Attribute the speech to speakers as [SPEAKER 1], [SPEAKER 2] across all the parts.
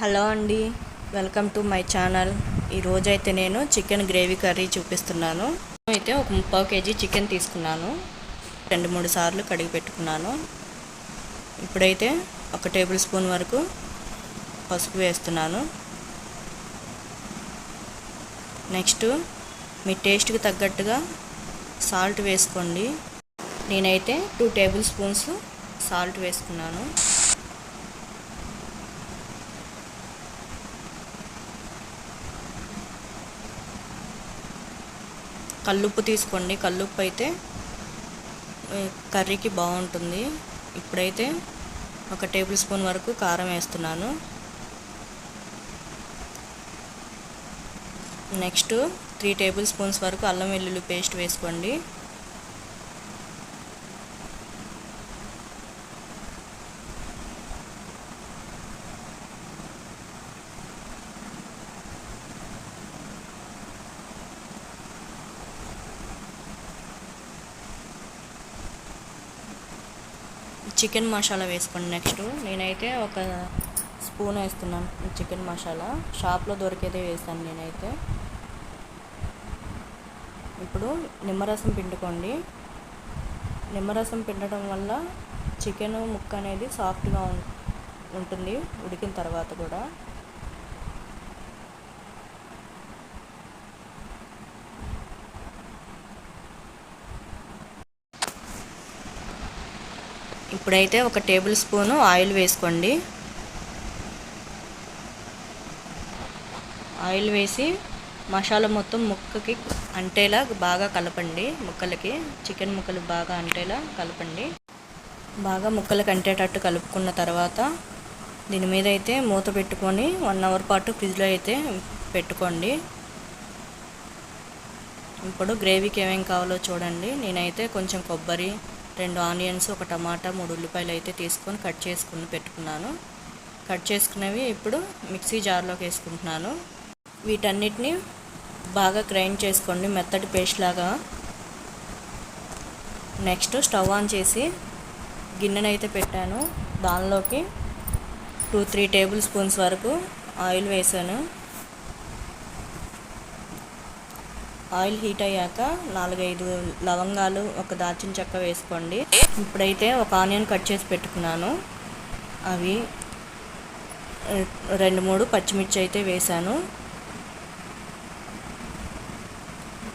[SPEAKER 1] Hello అండి. Welcome to my channel. ఈరోజు అయితే నేను చికెన్ గ్రేవీ కర్రీ చూపిస్తున్నాను. అయితే ఒక ముప్పై కేజీ చికెన్ తీసుకున్నాను. రెండు మూడు సార్లు కడిగి పెట్టుకున్నాను. ఇప్పుడైతే ఒక టేబుల్ స్పూన్ వరకు పసుపు వేస్తున్నాను. నెక్స్ట్ మీ టేస్ట్కి తగ్గట్టుగా సాల్ట్ వేసుకోండి. నేనైతే టూ టేబుల్ స్పూన్స్ సాల్ట్ వేసుకున్నాను. కల్లుప్పు తీసుకోండి. కల్లుప్పు అయితే కర్రీకి బాగుంటుంది. ఇప్పుడైతే ఒక టేబుల్ స్పూన్ వరకు కారం వేస్తున్నాను. నెక్స్ట్ త్రీ టేబుల్ స్పూన్స్ వరకు అల్లం వెల్లుల్లి పేస్ట్ వేసుకోండి. చికెన్ మసాలా వేసుకోండి నెక్స్ట్. నేనైతే ఒక స్పూన్ వేస్తున్నాను చికెన్ మసాలా. షాప్లో దొరికేదే వేస్తాను నేనైతే. ఇప్పుడు నిమ్మరసం పిండుకోండి. నిమ్మరసం పిండడం వల్ల చికెన్ ముక్క అనేది సాఫ్ట్గా ఉంటుంది ఉడికిన తర్వాత కూడా. ఇప్పుడైతే ఒక టేబుల్ స్పూను ఆయిల్ వేసుకోండి. ఆయిల్ వేసి మసాలా మొత్తం ముక్కకి అంటేలా బాగా కలపండి. ముక్కలకి చికెన్ ముక్కలు బాగా అంటేలా కలపండి. బాగా ముక్కలకి అంటేటట్టు కలుపుకున్న తర్వాత దీని మీద అయితే మూత పెట్టుకొని వన్ అవర్ పాటు ఫ్రిడ్జ్లో అయితే పెట్టుకోండి. ఇప్పుడు గ్రేవీకి ఏమేమి కావాలో చూడండి. నేనైతే కొంచెం కొబ్బరి రెండు ఆనియన్స్ ఒక టమాటా మూడు ఉల్లిపాయలు అయితే తీసుకొని కట్ చేసుకుని పెట్టుకున్నాను. కట్ చేసుకున్నవి ఇప్పుడు మిక్సీ జార్లోకి వేసుకుంటున్నాను. వీటన్నిటిని బాగా గ్రైండ్ చేసుకోండి. మెత్తటి పేస్ట్ లాగా. నెక్స్ట్ స్టవ్ ఆన్ చేసి గిన్నెనైతే పెట్టాను. దానిలోకి టూ త్రీ టేబుల్ స్పూన్స్ వరకు ఆయిల్ వేసాను. ఆయిల్ హీట్ అయ్యాక నాలుగైదు లవంగాలు ఒక దాల్చిన చెక్క వేసుకోండి. ఇప్పుడైతే ఒక ఆనియన్ కట్ చేసి పెట్టుకున్నాను. అవి రెండు మూడు పచ్చిమిర్చి అయితే వేసాను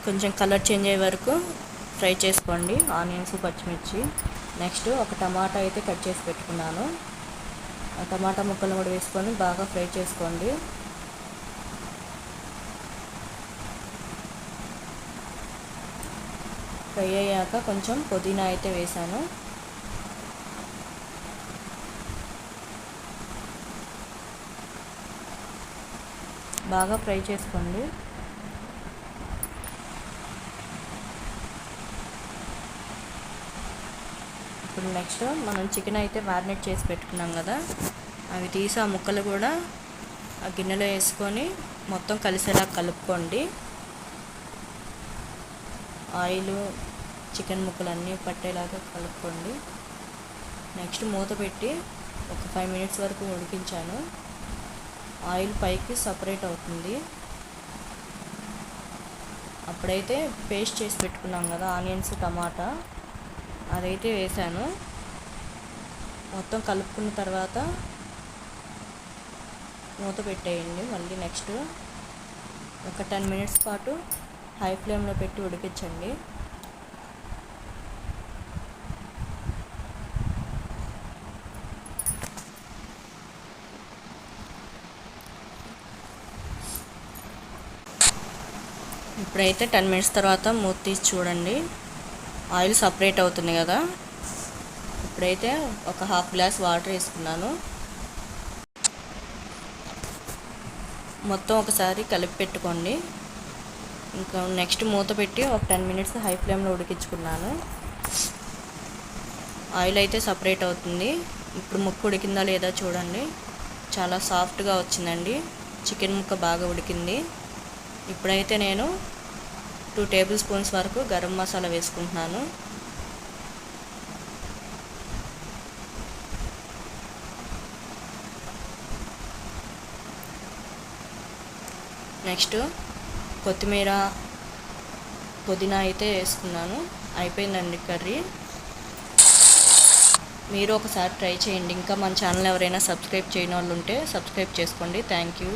[SPEAKER 1] కొంచెం కలర్ చేంజ్ అయ్యే వరకు ఫ్రై చేసుకోండి ఆనియన్స్ పచ్చిమిర్చి. నెక్స్ట్ ఒక టమాటా అయితే కట్ చేసి పెట్టుకున్నాను. ఆ టమాటా ముక్కలు కూడా వేసుకొని బాగా ఫ్రై చేసుకోండి. ఫ్రై అయ్యాక కొంచెం పుదీనా అయితే వేసాను. బాగా ఫ్రై చేసుకోండి. ఇప్పుడు నెక్స్ట్ మనం చికెన్ అయితే మ్యారినేట్ చేసి పెట్టుకున్నాం కదా అవి తీసి ఆ ముక్కలు కూడా ఆ గిన్నెలో వేసుకొని మొత్తం కలిసేలా కలుపుకోండి. ఆయిల్ చికెన్ ముక్కలు అన్నీ పట్టేలాగా కలుపుకోండి. నెక్స్ట్ మూత పెట్టి ఒక ఫైవ్ మినిట్స్ వరకు ఉడికించాను. ఆయిల్ పైకి సపరేట్ అవుతుంది. అప్పుడైతే పేస్ట్ చేసి పెట్టుకున్నాం కదా ఆనియన్స్ టమాటా అదైతే వేసాను. మొత్తం కలుపుకున్న తర్వాత మూత పెట్టేయండి. మళ్ళీ నెక్స్ట్ ఒక టెన్ మినిట్స్ పాటు హై ఫ్లేమ్లో పెట్టి ఉడికించండి. ఇప్పుడైతే టెన్ మినిట్స్ తర్వాత మూత తీసి చూడండి. ఆయిల్ సపరేట్ అవుతుంది కదా. ఇప్పుడైతే ఒక హాఫ్ గ్లాస్ వాటర్ వేసుకున్నాను. మొత్తం ఒకసారి కలిపి పెట్టుకోండి. ఇంకా నెక్స్ట్ మూత పెట్టి ఒక టెన్ మినిట్స్ హై ఫ్లేమ్లో ఉడికించుకున్నాను. ఆయిల్ అయితే సపరేట్ అవుతుంది. ఇప్పుడు ముక్క ఉడికిందా లేదా చూడండి. చాలా సాఫ్ట్గా వచ్చిందండి. చికెన్ ముక్క బాగా ఉడికింది. ఇప్పుడైతే నేను టూ టేబుల్ స్పూన్స్ వరకు గరం మసాలా వేసుకుంటున్నాను. నెక్స్ట్ కొత్తిమీర పుదీనా అయితే వేసుకున్నాను. అయిపోయిందండి కర్రీ. మీరు ఒకసారి ట్రై చేయండి. ఇంకా మన ఛానల్ ఎవరైనా సబ్స్క్రైబ్ చేయని వాళ్ళు ఉంటే సబ్స్క్రైబ్ చేసుకోండి. Thank you.